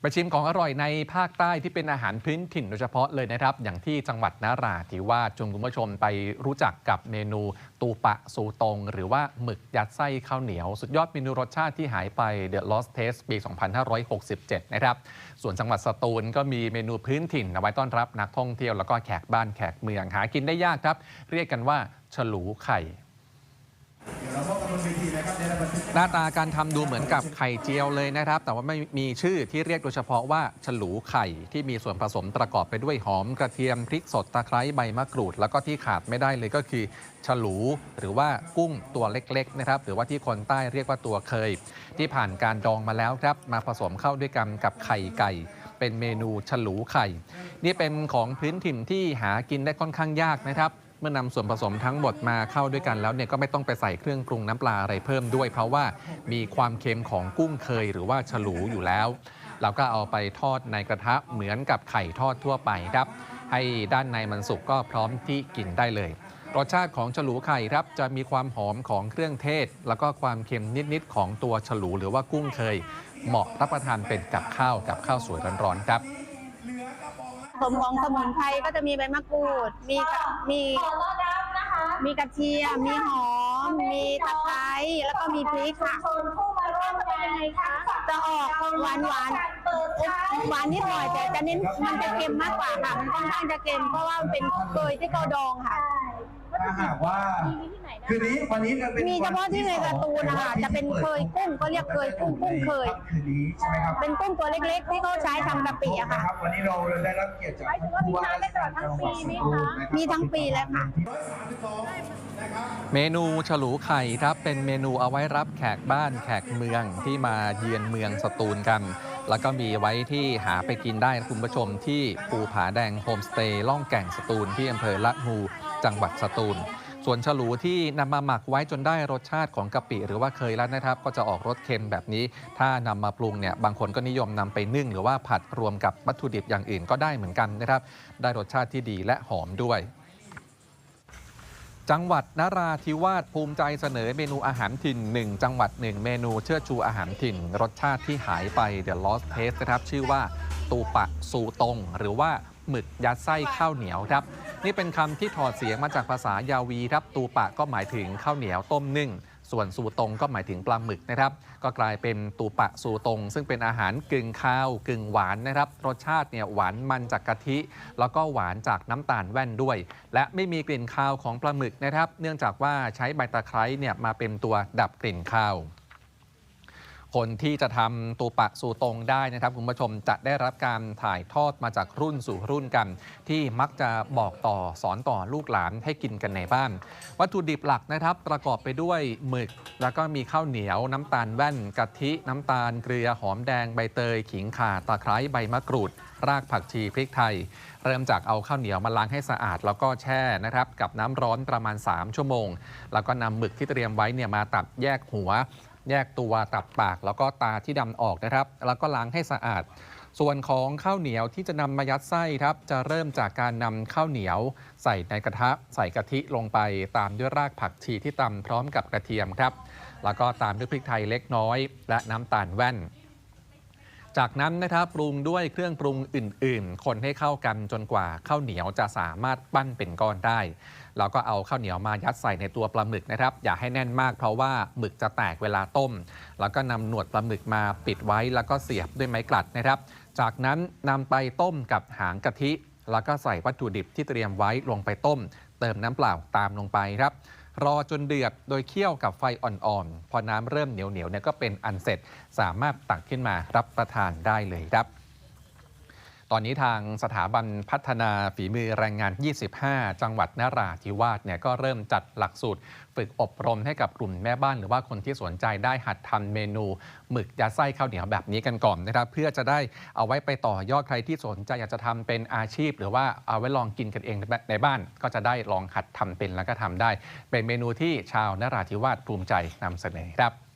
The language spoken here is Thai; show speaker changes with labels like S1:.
S1: ไปชิมของอร่อยในภาคใต้ที่เป็นอาหารพื้นถิ่นโดยเฉพาะเลยนะครับ อย่างที่จังหวัดนาราธิวาสชวนคุณผู้ชมไปรู้จักกับเมนูตูปะสูตง หรือว่าหมึกยัดไส้ข้าวเหนียว สุดยอดเมนูรสชาติที่หายไป The Lost Taste ปี 2567 นะครับ ส่วนจังหวัดสตูลก็มีเมนูพื้นถิ่นเอาไว้ต้อนรับนักท่องเที่ยวแล้วก็แขกบ้านแขกเมืองหากินได้ยากครับ เรียกกันว่าฉลูไข่ น้าตาการทำดูเหมือนกับไข่เจียวเลยนะครับ แต่ว่าไม่มีชื่อที่เรียกโดยเฉพาะว่าฉลูไข่ที่มีส่วนผสมประกอบไปด้วยหอมกระเทียมพริกสดตะไคร้ใบมะกรูด แล้วก็ที่ขาดไม่ได้เลยก็คือฉลูหรือว่ากุ้งตัวเล็กๆนะครับหรือว่าที่คนใต้เรียกว่าตัวเคย ที่ผ่านการดองมาแล้วครับ มาผสมเข้าด้วยกันกับไข่ไก่เป็นเมนูฉลูไข่ นี่เป็นของพื้นถิ่นที่หากินได้ค่อนข้างยากนะครับ เมื่อนำส่วนผสมทั้งหมดมาเข้าด้วยกันแล้วเนี่ยก็ไม่ต้องไปใส่เครื่องปรุงน้ำปลาอะไรเพิ่มด้วย เพราะว่ามีความเค็มของกุ้งเคยหรือว่าฉลูอยู่แล้วเราก็เอาไปทอดในกระทะเหมือนกับไข่ทอดทั่วไปครับ ให้ด้านในมันสุกก็พร้อมที่กินได้เลยรสชาติของฉลูไข่ครับจะมีความหอมของเครื่องเทศ แล้วก็ความเค็มนิดๆของตัวฉลูหรือว่ากุ้งเคย เหมาะรับประทานเป็นกับข้าวกับข้าวสวยร้อนๆครับ
S2: สมของสมุนไพรก็จะมีใบมะกรูด มีกะมี
S3: ขอต้อนรับนะคะ
S2: มีกระเทียมมีหอม มีตะไคร้แล้วก็มีพริกค่ะ
S3: ชนผู้มาร่วมงานในครั้ง
S2: จะออกหวานหวาน
S3: เปิดท้าย
S2: หวานนิดหน่อยแต่จะเน้นมันจะเค็มมากกว่าค่ะ มันค่อนข้างจะเค็มเพราะว่ามันเป็นเคยที่เขาดองค่ะ
S4: ถ้าหากว่า
S3: มีที่ไหนนะ
S4: คืนนี้วันนี้จะเป็น
S2: มีเฉพาะที่ในการ์ตูนนะคะจะเป็นเคยกุ้งก็เรียกเคยกุ้งกุ้งเคย
S4: คืนนี้ใช่ไหมครับ
S2: เป็นกุ้งตัวเล็กๆ ที่เขาใช้ทำกะปิอะค่ะ
S4: รับวันนี้เราได้รับเกียรติจาก
S3: หมายถึงว่ามีทานได้ตลอดทั้งปีไหมคะ
S2: มีทั้งปีเลยค่ะ
S1: เมนูฉลูไข่ครับเป็นเมนูเอาไว้รับแขกบ้านแขกเมืองที่มาเยือนเมืองสตูลกัน แล้วก็มีไว้ที่หาไปกินได้นะคุณผู้ชมที่ภูผาแดงโฮมสเตย์ล่องแก่งสตูลที่อำเภอละงู จังหวัดสตูล ส่วนฉลูที่นำมาหมักไว้จนได้รสชาติของกะปิ หรือว่าเคยแล้วนะครับ ก็จะออกรสเค็มแบบนี้ ถ้านำมาปรุงเนี่ยบางคนก็นิยมนำไปนึ่ง หรือว่าผัดรวมกับวัตถุดิบอย่างอื่นก็ได้เหมือนกันนะครับ ได้รสชาติที่ดีและหอมด้วยจังหวัดนราธิวาสภูมิใจเสนอเมนูอาหารถิ่น 1 จังหวัด 1 เมนูเชื่อชูอาหารถิ่น รสชาติที่หายไป The Lost Taste นะครับ ชื่อว่า ตูปะ สูตง หรือว่า หมึกยัดไส้ข้าวเหนียวครับ นี่เป็นคำที่ถอดเสียงมาจากภาษายาวีครับ ตูปะก็หมายถึงข้าวเหนียวต้มนึ่ง ส่วนสูตรงก็หมายถึงปลาหมึกนะครับ ก็กลายเป็นตูปะสูตรง ซึ่งเป็นอาหารกึ่งข้าวกึ่งหวานนะครับ รสชาติเนี่ยหวานมันจากกะทิ แล้วก็หวานจากน้ำตาลแว่นด้วย และไม่มีกลิ่นคาวของปลาหมึกนะครับ เนื่องจากว่าใช้ใบตะไคร้เนี่ยมาเป็นตัวดับกลิ่นคาว คนที่จะทำตูปะสู่ตรงได้นะครับคุณผู้ชมจะได้รับการถ่ายทอดมาจากรุ่นสู่รุ่นกัน ที่มักจะบอกต่อสอนต่อลูกหลานให้กินกันในบ้าน วัตถุดิบหลักนะครับ ประกอบไปด้วยหมึก แล้วก็มีข้าวเหนียว น้ำตาลแว่นกะทิน้ำตาลเกลือหอมแดงใบเตย ขิงข่าตะไคร้ใบมะกรูด รากผักชีพริกไทย เริ่มจากเอาข้าวเหนียวมาล้างให้สะอาด แล้วก็แช่นะครับกับน้ำร้อนประมาณ 3 ชั่วโมง แล้วก็นำหมึกที่เตรียมไว้เนี่ยมาตัดแยกหัว แยกตัวตัดปากแล้วก็ตาที่ดำออกนะครับ แล้วก็ล้างให้สะอาด ส่วนของข้าวเหนียวที่จะนำมายัดไส้ครับ จะเริ่มจากการนำข้าวเหนียว ใส่ในกระทะ ใส่กะทิลงไปตามด้วยรากผักชีที่ตำพร้อมกับกระเทียมครับ แล้วก็ตามด้วยพริกไทยเล็กน้อย และน้ำตาลแว่น จากนั้นนะครับปรุงด้วยเครื่องปรุงอื่น ๆ คนให้เข้ากันจนกว่าข้าวเหนียวจะสามารถปั้นเป็นก้อนได้ แล้วก็เอาข้าวเหนียวมายัดใส่ในตัวปลาหมึกนะครับ อย่าให้แน่นมากเพราะว่าหมึกจะแตกเวลาต้ม แล้วก็นำหนวดปลาหมึกมาปิดไว้แล้วก็เสียบด้วยไม้กลัดนะครับ จากนั้นนำไปต้มกับหางกะทิ แล้วก็ใส่วัตถุดิบที่เตรียมไว้ลงไปต้ม เติมน้ำเปล่าตามลงไปครับ รอจนเดือดโดยเคี่ยวกับไฟอ่อนๆ พอน้ำเริ่มเหนียวๆเนี่ยก็เป็นอันเสร็จสามารถตักขึ้นมารับประทานได้เลยครับ ตอนนี้ทางสถาบันพัฒนาฝีมือแรงงาน 25 จังหวัดนราธิวาสเนี่ยก็เริ่มจัดหลักสูตร ฝึกอบรมให้กับกลุ่มแม่บ้าน หรือว่าคนที่สนใจได้หัดทำเมนู หมึกยัดไส้ข้าวเหนียวแบบนี้กันก่อนนะครับ เพื่อจะได้เอาไว้ไปต่อยอดใครที่สนใจอยากจะทำเป็นอาชีพ หรือว่าเอาไว้ลองกินกันเองในบ้าน ก็จะได้ลองหัดทำเป็นแล้วก็ทำได้ เป็นเมนูที่ชาวนราธิวาสภูมิใจนำเสนอครับ